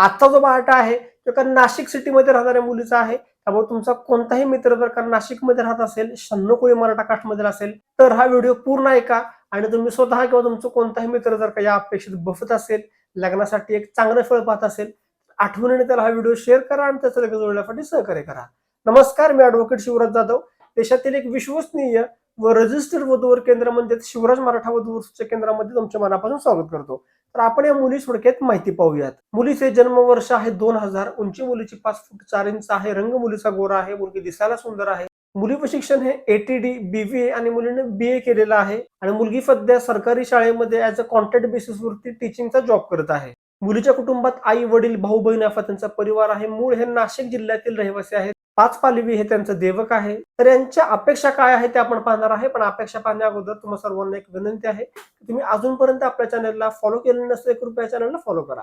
आजचा जो बाटा आहे तो एका नाशिक सिटीमध्ये राहणाऱ्या मुलीचा आहे त्यामुळे तुमचा कोणताही मित्र जर का नाशिकमध्ये राहत असेल शहाण्णव मराठा कास्टमध्ये असेल तर हा व्हिडिओ पूर्ण ऐका आणि तुम्ही स्वतः किंवा तुमचं कोणताही मित्र जर का या अपेक्षित बसत असेल लग्नासाठी एक चांगलं फळ पाहत असेल आठवणीने त्याला हा व्हिडिओ शेअर करा आणि त्याचं लग्न जोडण्यासाठी सहकार्य करा. नमस्कार मी ऍडव्होकेट शिवराज जाधव. देशातील एक विश्वसनीय व रजिस्टर्ड वधूवर केंद्र म्हणजे शिवराज मराठा वधूवर केंद्रामध्ये तुमच्या मनापासून स्वागत करतो. तर आपण या मुली थोडक्यात माहिती पाहूयात. मुलीचे जन्मवर्ष आहे दोन हजार. उंची मुलीची पाच फूट चार इंच आहे. रंग मुलीचा गोरा आहे. मुलगी दिसायला सुंदर आहे. मुलीचं शिक्षण हे एटीडी बीव्हीए आणि मुलीने बी ए केलेलं आहे आणि मुलगी सध्या सरकारी शाळेमध्ये ऍज अ कॉन्ट्रॅक्ट बेसिसवरती टीचिंगचा जॉब करत आहे. मुलीच्या कुटुंबात आई वडील भाऊ बहीण असा त्यांचा परिवार आहे. मूळ हे नाशिक जिल्ह्यातील रहिवासी आहेत. पाच पालवी हे त्यांचं देवक आहे. तर यांच्या अपेक्षा काय आहे ते आपण पाहणार आहे. पण अपेक्षा पाहण्या अगोदर तुम्हा सर्वांना एक विनंती आहे की तुम्ही अजूनपर्यंत आपल्या चॅनलला फॉलो केलं नसेल कृपया चॅनलला फॉलो करा.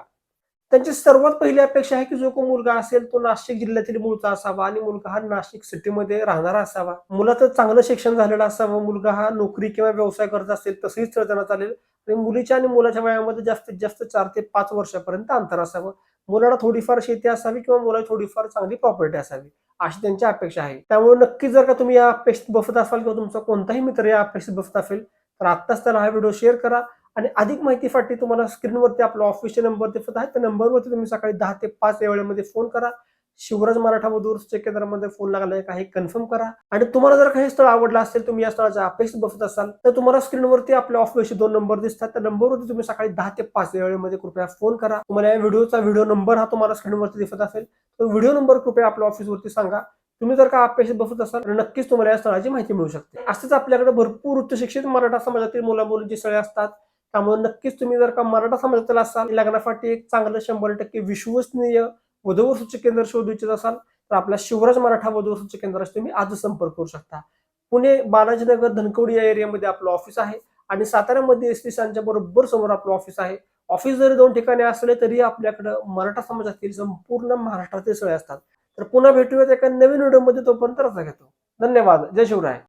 त्यांची सर्वात पहिली अपेक्षा आहे की जो कोण मुलगा असेल तो नाशिक जिल्ह्यातील मूळचा असावा आणि मुलगा हा नाशिक सिटीमध्ये राहणारा असावा. मुलाचं चांगलं शिक्षण झालेलं असावं. मुलगा हा नोकरी किंवा व्यवसाय करत असेल तसंही स्थळ त्यांना चालेल. आणि मुलीच्या आणि मुलाच्या वयामध्ये जास्तीत जास्त चार ते पाच वर्षापर्यंत अंतर असावं. मुलाला थोडीफार शेती असावी किंवा मुलाला थोडीफार चांगली प्रॉपर्टी असावी. अशी त्यांची अपेक्षा आहे. त्यामुळे नक्की जर का तुम्ही या अपेक्षित बसत असाल किंवा तुमचा कोणताही मित्र या अपेक्षित बसत असेल तर आत्ताच त्याला हा व्हिडिओ शेअर करा आणि अधिक माहितीसाठी तुम्हाला स्क्रीनवरती आपला ऑफिसचे नंबर दिसत आहे. त्या नंबरवरती तुम्ही सकाळी दहा ते पाच या वेळेमध्ये फोन करा. शिवराज मराठा मधूरच्या केंद्रामध्ये फोन लागलाय का हे कन्फर्म करा. आणि तुम्हाला जर काही स्थळ आवडलं असेल तुम्ही या स्थळाच्या अपेक्षित बसत असाल तर तुम्हाला स्क्रीनवरती आपल्या ऑफिसचे दोन नंबर दिसतात. त्या नंबरवरती तुम्ही सकाळी दहा ते पाच या वेळेमध्ये कृपया फोन करा. तुम्हाला या व्हिडिओचा व्हिडिओ नंबर हा तुम्हाला स्क्रीनवरती दिसत असेल तर व्हिडिओ नंबर कृपया आपल्या ऑफिसवरती सांगा. तुम्ही जर का अपेक्षित बसत असाल तर नक्कीच तुम्हाला या स्थळाची माहिती मिळू शकते. असंच आपल्याकडे भरपूर उच्च शिक्षित मराठा समाजातील मुलामुलींची स्थळे असतात त्यामुळे नक्कीच तुम्ही जर का मराठा समाजातील असाल लग्नासाठी एक चांगलं शंभर टक्के विश्वसनीय वधूवर सूचक केंद्र शोधू इच्छित असाल तर आपल्या शिवराज मराठा वधूवर केंद्राशी तुम्ही आज संपर्क करू शकता. पुणे बालाजीनगर धनकवडी या एरियामध्ये आपलं ऑफिस आहे आणि साताऱ्यामध्ये एस टी स्टँडच्या बरोबर समोर आपलं ऑफिस आहे. ऑफिस जरी दोन ठिकाणी असले तरी आपल्याकडं मराठा समाजातील संपूर्ण महाराष्ट्रातील सळे असतात. तर पुन्हा भेटूयात एका नवीन व्हिडिओमध्ये तोपर्यंत रजा घेतो. धन्यवाद. जय शिवराय.